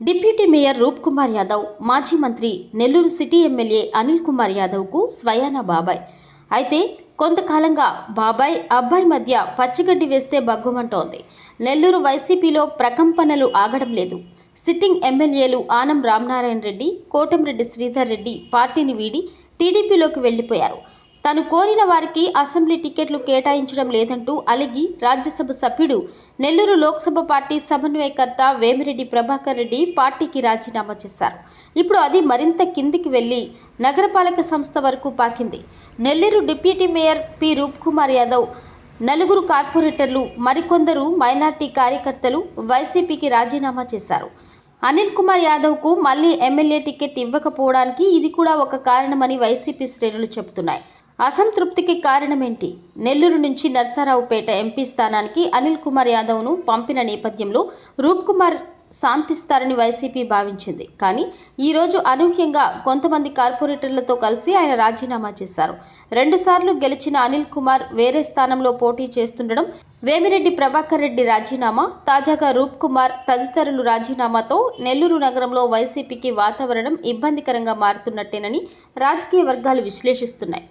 Deputy mayor రూప్ కుమార్ యాదవ్ మాజీ మంత్రి Nellore city MLA Anil Kumar యాదవ్కు స్వయాన బాబాయ్. అయితే కొంతకాలంగా బాబాయ్ అబ్బాయి మధ్య పచ్చిగడ్డి వేస్తే బగ్గుమంటోంది నెల్లూరు వైసీపీలో ప్రకంపనలు ఆగడం లేదు. సిట్టింగ్ ఎమ్మెల్యేలు ఆనం రామనారాయణ రెడ్డి కోటంరెడ్డి శ్రీధర్ రెడ్డి పార్టీని వీడి టీడీపీలోకి వెళ్ళిపోయారు తాను కోరిన వారికి అసెంబ్లీ టికెట్లు కేటాయించడం లేదంటూ అలిగి రాజ్యసభ సభ్యుడు నెల్లూరు లోక్సభ పార్టీ సమన్వయకర్త వేమిరెడ్డి ప్రభాకర్ రెడ్డి పార్టీకి రాజీనామా చేశారు. ఇప్పుడు అది మరింత కిందికి వెళ్ళి నగరపాలక సంస్థ వరకు పాకింది. Nellore deputy mayor P. Roop Kumar Yadav నలుగురు కార్పొరేటర్లు మరికొందరు మైనార్టీ కార్యకర్తలు వైసీపీకి రాజీనామా చేశారు. అనిల్ కుమార్ యాదవ్కు మళ్ళీ ఎమ్మెల్యే టికెట్ ఇవ్వకపోవడానికి ఇది కూడా ఒక కారణమని వైసీపీ శ్రేణులు చెబుతున్నాయి. అసంతృప్తికి కారణమేంటి? నెల్లూరు నుంచి నర్సారావుపేట ఎంపీ స్థానానికి అనిల్ కుమార్ యాదవ్ను పంపిన నేపథ్యంలో రూప్ కుమార్ శాంతిస్తారని వైసీపీ భావించింది. కానీ ఈరోజు అనూహ్యంగా కొంతమంది కార్పొరేటర్లతో కలిసి ఆయన రాజీనామా చేశారు. రెండుసార్లు గెలిచిన అనిల్ కుమార్ వేరే స్థానంలో పోటీ చేస్తుండడం వేమిరెడ్డి ప్రభాకర్ రెడ్డి రాజీనామా తాజాగా రూప్ కుమార్ తదితరులు రాజీనామాతో నెల్లూరు నగరంలో వైసీపీకి వాతావరణం ఇబ్బందికరంగా మారుతున్నట్టేనని రాజకీయ వర్గాలు విశ్లేషిస్తున్నాయి.